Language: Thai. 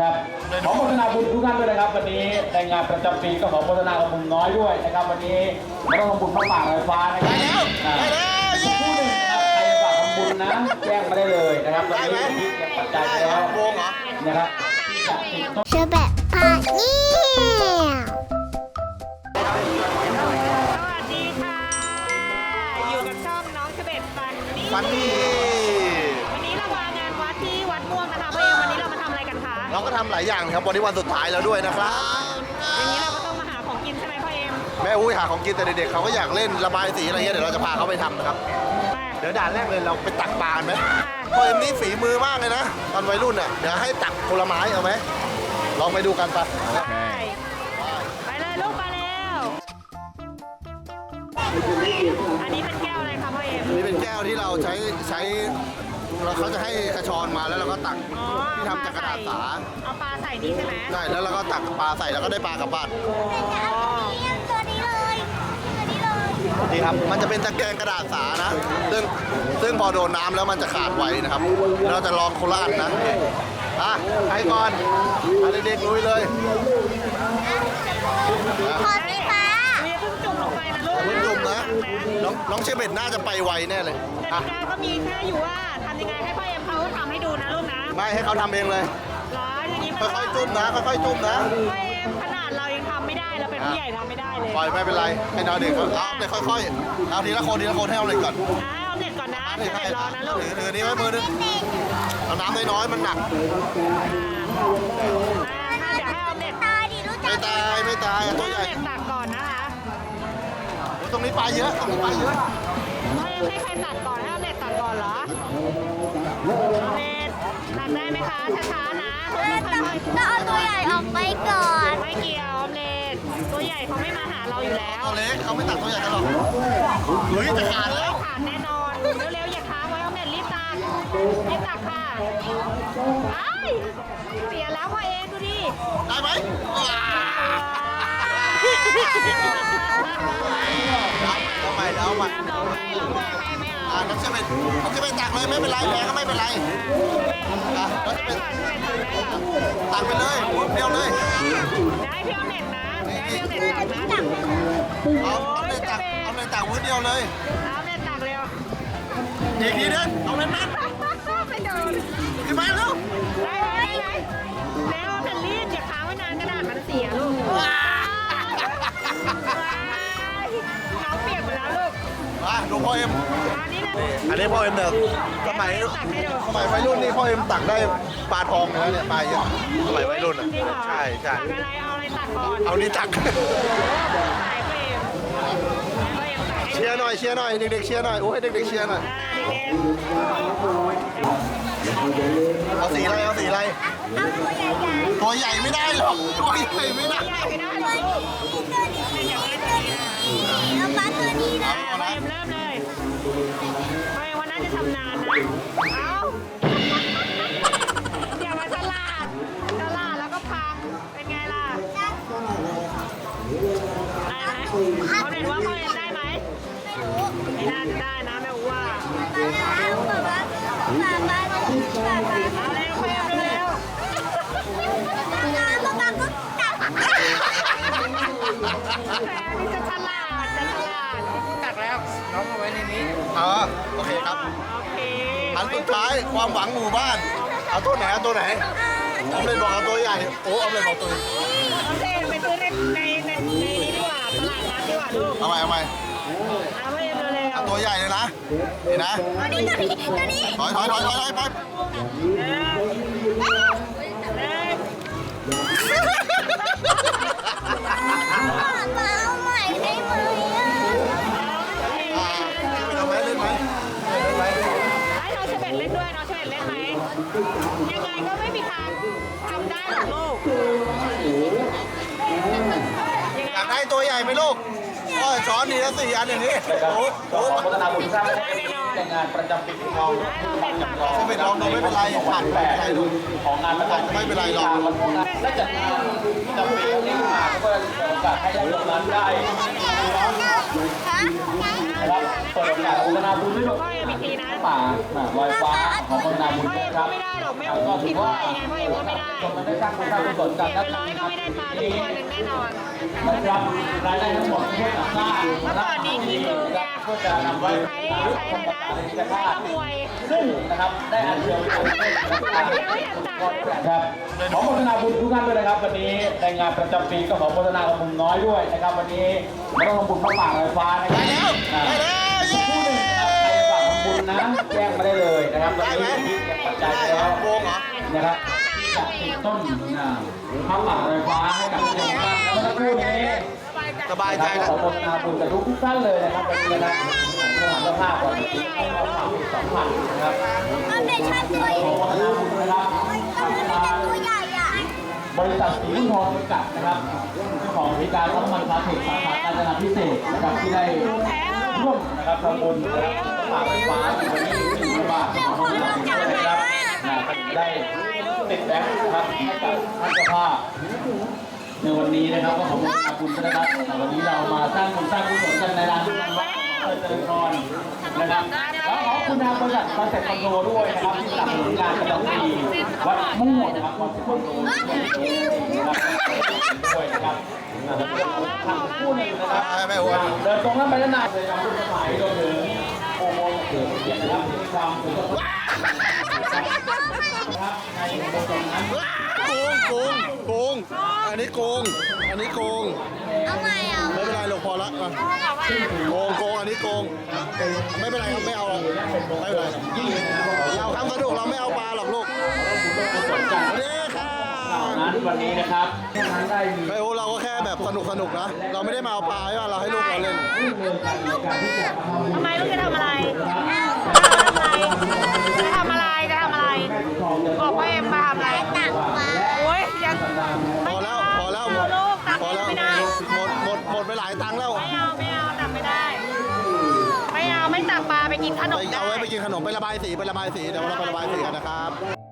ครับขอโฆษณาบุญทุกท่านด้วยนะครับ วันนี้ในงานประจำปีก็ขอโฆษณากับบุญน้อยด้วยนะครับ วันนี้มาร่วมทำบุญพระป่าลอยฟ้านะครับได้แล้วผู้หนึ่งนะครับใครจะฝากทำบุญนะแจ้งมาได้เลยนะครับวันนี้ที่เก็บปัจจัยไปแล้วนะครับที่จะติดต้นเชอแบบพาเนี่ยสวัสดีค่ะ อยู่กับช่องน้องเฉเบตฟันนี่ฟันนี่วัน เราก็ทำหลายอย่างครับวันนี้วันสุดท้ายแล้วด้วยนะครับ อย่างนี้เราก็ต้องมาหาของกินใช่ไหมพ่อเอ็มแม่อุ้ยหาของกินแต่เด็กๆเขาก็อยากเล่นระบายสีอะไรเงี้ยเดี๋ยวเราจะพาเขาไปทำนะครับมาเดี๋ยวด่านแรกเลยเราไปตักปลากันไหมค่ะเพราะเอ็มนี่ฝีมือมากเลยนะ ตอนวัยรุ่นอะเดี๋ยวให้ตักผลไม้เอาไหมลองไปดูกันปะไปไปเลยลูกมาแล้วอันนี้เป็นแก้วอะไรคะพ่อเอ็ม อันนี้เป็นแก้วที่เราใช้ใช้ เราเขาจะให้กระชอนมาแล้วเราก็ตักอ๋อที่ทำจากกระดาษสาเอาปลาใส่นี่ใช่ไหมใช่แล้วเราก็ตักปลาใส่แล้วก็ได้ปลากลับบ้านอ๋อตัวนี้เลยตัวนี้เลยนี่ครับมันจะเป็นตะแกรงกระดาษสานะ ซึ่งซึ่งพอโดนน้ำแล้วมันจะขาดไวนะครับเราจะลองคนละอันนะอะใครก่อนอะเด็กๆลุยเลยขอสีฟ้ามีเพิ่งจุ่มลงไปนะลูกคุณจุ่มนะนะน้องน้องเชเบตน่าจะไปไวแน่เลยกอะติกาก็มีแค่อยู่ว่าทำยังไงให้พ่อเอ็มเขาทำให้ดูนะลูกนะไม่ให้เขาทำเองเลย เหรออย่างนี้มันค่อยๆจุ่มนะค่อยๆจุ่มนะ พ่อเอ็มขนาดเรายังทำไม่ได้เราเป็นผู้ใหญ่ทำไม่ได้เลยปล่อยไม่เป็นไรให้น้องเด็กเขาเอาเด็กค่อยๆเอาทีละคนทีละคนให้เอาเลยก่อนอ่าเอาเน็ตก่อนนะนี่จะให้เน็ตรอนะลูกถือถือนี่ไว้มือนึงเอาน้ำน้อยๆมันหนัก อ่าถ้าเดี๋ยวให้เอาเน็ตตาดิรู้จัไม่กตายไม่ตายอะตัวให้ใหเอาญ่ เน็ตตัก ตรงนี้ปลาเยอะตรงนี้ปลาเยอะพ่อเอ็มให้ใครตัดก่อนให้เอาเน็ตตัดก่อนเหรอเอาเน็ตตัดได้ไหมคะช้าๆนะต้องค่อยต้องเอาตัวใหญ่ออกไปก่อนๆไม่เกี่ยวเอาเน็ตตัวใหญ่เขาไม่มาหาเราอยู่แล้วตัวเล็กเขาไม่ตัดตัวใหญ่กันหรอกเฮ้ยจะขาดแล้วขาดแน่นอนเร็วๆอย่าค้างไว้เอาเน็ตรีบตักรีบตักค่ะไอ้ายเสียแล้วพ่อเองดูดิได้ไหมามร้องไห้ร้องไห้ให้ไม่เอาอ่าน้ำเชื่อมน้ำเชื่อมตักเลยไม่เป็นไรแพ้ก็ไม่เป็นไรอะแล้วจะเป็นตักไปเลยปุ๊บเดียวเลยได้พี่เอาเน็ตนะได้พี่เอาเน็ตตักนะเอาเอาเลยตักเอาเลยตักมือเดียวเลยเอาเน็ตตักเร็วอีกทีนึงเอาเลยนัดไม่โดนขึ้นมาแล้วได้ได้ได้แล้วแต่รีบอย่าค้างไว้นานกระดาษมันเสียลูก ดูพ่อเอ็มอันนี้นะอันนี้พ่อเอ็มเนี่ยสมัยสมัยวัยรุ่นนี่พ่อเอ็มตักได้ปลาทองเลยนะเนี่ยปลาเยอะสมัยวัยรุ่นอะจริงเหรอใช่ใช่ตักอะไรเอาอะไรตักก่อนเอานี่ตัก สายเฟรมเฟรมตักให้เชียร์หน่อยเชียร์หน่อยเด็กๆเชียร์หน่อยโอ้ยเด็กๆเชียร์หน่อยอ่าเด็ก เอาสีอะไรเอาสีอะไรเอาตัวใหญ่ๆตัวใหญ่ไม่ได้หรอกตัวใหญ่ไม่ได้ๆใหญ่ไม่ได้หรอกลูกตัวนี้ตัวนี้ตัวนี้เอาปลาตัวนี้นะอ่าเฟรมเริ่มเลยเฟรมวันนั้นจะทำนานนะ เอาอย่ามาฉลาดฉลาดแล้วก็พัง เป็นไงล่ะได้ไหมเขาเห็นว่าพ่อเอ็มได้ไหมไม่รู้ไม่น่าจะได้นะแม่อูว่าป ลาแล้วปลาปลาปลาปลาปลาปลาปลาเอาเร็วเฟรมาปลาก็ตักแฟนนี่จะฉลาดจะฉลาดตักแล้วน้องเอาไว้ในนี้อ๋อโอเคครับ โอเคอันสุดท้ายความหวังหมู่บ้าน เอาตัวไหนเอาตัวไหนออมเล็ตบอกเอาตัวใหญ่ โอ้ออมเล็ตบอกตัวโอเคไปซื้อในในในในนี้ดีกว่าตลาดนัดดีกว่าลูกเอาใหม่เอาให ตัวใหญ่เลยนะนี่นะตัวนี้ตัวนี้ตัวนี้ถอยถอยถอยถอยถอยไปๆเร็วเร็วปลาเอาใหม่ได้ไหมอะอ่าไปทำไหมเล่นไหมเล่นไหมให้น้องเชเบตเล่นด้วยน้องเชเบตเล่นไหมยังไงก็ไม่มีทางทำได้หรอกลูกยังไงอยากได้ตัวใหญ่ไหมลูกโอ้ย ช้อนดีละสี่อันอย่างนี้นะครับโอ้ก็โหขอโฆษณาบุญทุกท่านนะครับในงานประจำปีของเราให้น้องเป็นตักจะไปลองไม่เป็นไรผ่านไม่เป็นไรลูของงานประจำปีไม่เป็นไรหรอกและจัดงานประจำปีนี้มาเพื่อเปิดโอกาสให้ทุกท่านได้ นะครับเปิดโอกาสโฆษณาบุญด้วยลูกพ่อเอ็มอีกทีนะป่าลอยฟ้าของโฆษณาบุญนะครับไม่ได้หรอกแม่โอ้คิดว่ายังไงพ่อเอ็มก็ไม่ได้คนมันได้สร้างคุณสร้างกุศลกันเสียนะไปร้อยก็ไม่ได้ปลาทุกตัวหนึ่งแน่นอนนะครับรายได้ทั้งหมดที่จะสร้างเมื่อก่อนนี้ขี้โกงไงก็จะนำไว้ใช้ใช้อะไรนะใช้ขโมยซึ่งนะครับได้อันเดียวกประเทศยังไม่เห็นตักเลยครับขอโฆษณาบุญทุกท่านด้วยนะครับ วันนี้ในงานประจำปีก็ขอโฆษณากับมุมน้อยด้วยนะครับ วันนี้เราต้องทำบุญพระป่าลอยฟ้านะครับไปแล้วอ่าไปแล้วเย้คู่หนึ่งนะครับใครฝากทำบุญนะแจ้งมาได้เลยนะครับตอนนี้ที่เก็บปัจจัยไปแล้วโกงเหรอนะครับที่จะติดต้นอ่าพระป่าลอยฟ้าให้กับทุกท่านแล้วก็คู่นี้สบายใจขแล้วอโฆษณาบุญกับทุกท่านเลยนะครับวันนี้นะครับสถานเจ้าภาพก่อนสองพันนะครับมันเป็นชาติตัวใบริษัทสีทองจำกัดนะครับเจ้าของบริการน้ำมันพาสติกสาขาการจนาพิเศษนะครับที่ได้ร่วมนะครับทำบุญนะครับฝากไฟฟ้าอยู่วันนี้หนึ่งบาทของเรานะครับได้ติดแบงค์นะครับให้กับท่านเจ้าภาพในวันนี้นะครับก็ขอบคุณขอบคุณนะครับวันนี้เรามาสร้างบุญสร้างกุศลกันในร้านวัดเจริญพรนะครับ น้าบริษัทมาเสร็จคอนโดด้วยนะครับที่สนับสนุนงานประจำปีวัดม่วงนะครับคอนเซ็ปต์คอนโดด้วยนะครับทั้งคู่นี้นะครับเดินตรงนั้นไปด้านหน้าเลยครับคุณสมัยรวมถึง โอโมเกิดเกียรตินะครับที่มีความสุขนะครับในโบสถ์นั้นโกงโกงโกง อันนี้โกง อันนี้โกง เอาใหม่เอาไม่เป็นไรหรอกพอละอะโกงโกงอันนี้โกง ไม่เป็นไรครับไม่เอาหรอกไม่เป็นไรเราทำสนุกเราไม่เอาปลาหรอกลูกกุศลจากสวัสดีค่ะ นั้นวันนี้นะครับนั้นได้มีไอโอเราก็แค่แบบสนุกสนุกนะ เราไม่ได้มาเอาปลาใช่ป่ะเราให้ลูกเราเล่นการที่จะทำบุญทำไมลูกจะทำอะไรจะทำอะไรจะทำอะไรบอกพ่อเอ็มมาทำอะไรตักปลาโอ้ยยังพอแล้วพอแล้วเอาลูกตักพอแล้วไม่ได้หมดหมดหมดไปหลายตังค์แล้วไม่เอาไม่เอาตักไม่ได้ ไม่เอาไม่ตักปลาไปกินขนไปมได้เอาไว้ไปกินขนมไประบายสีไประบายสีเดี๋ยวเราไประบายสีกันนะครับ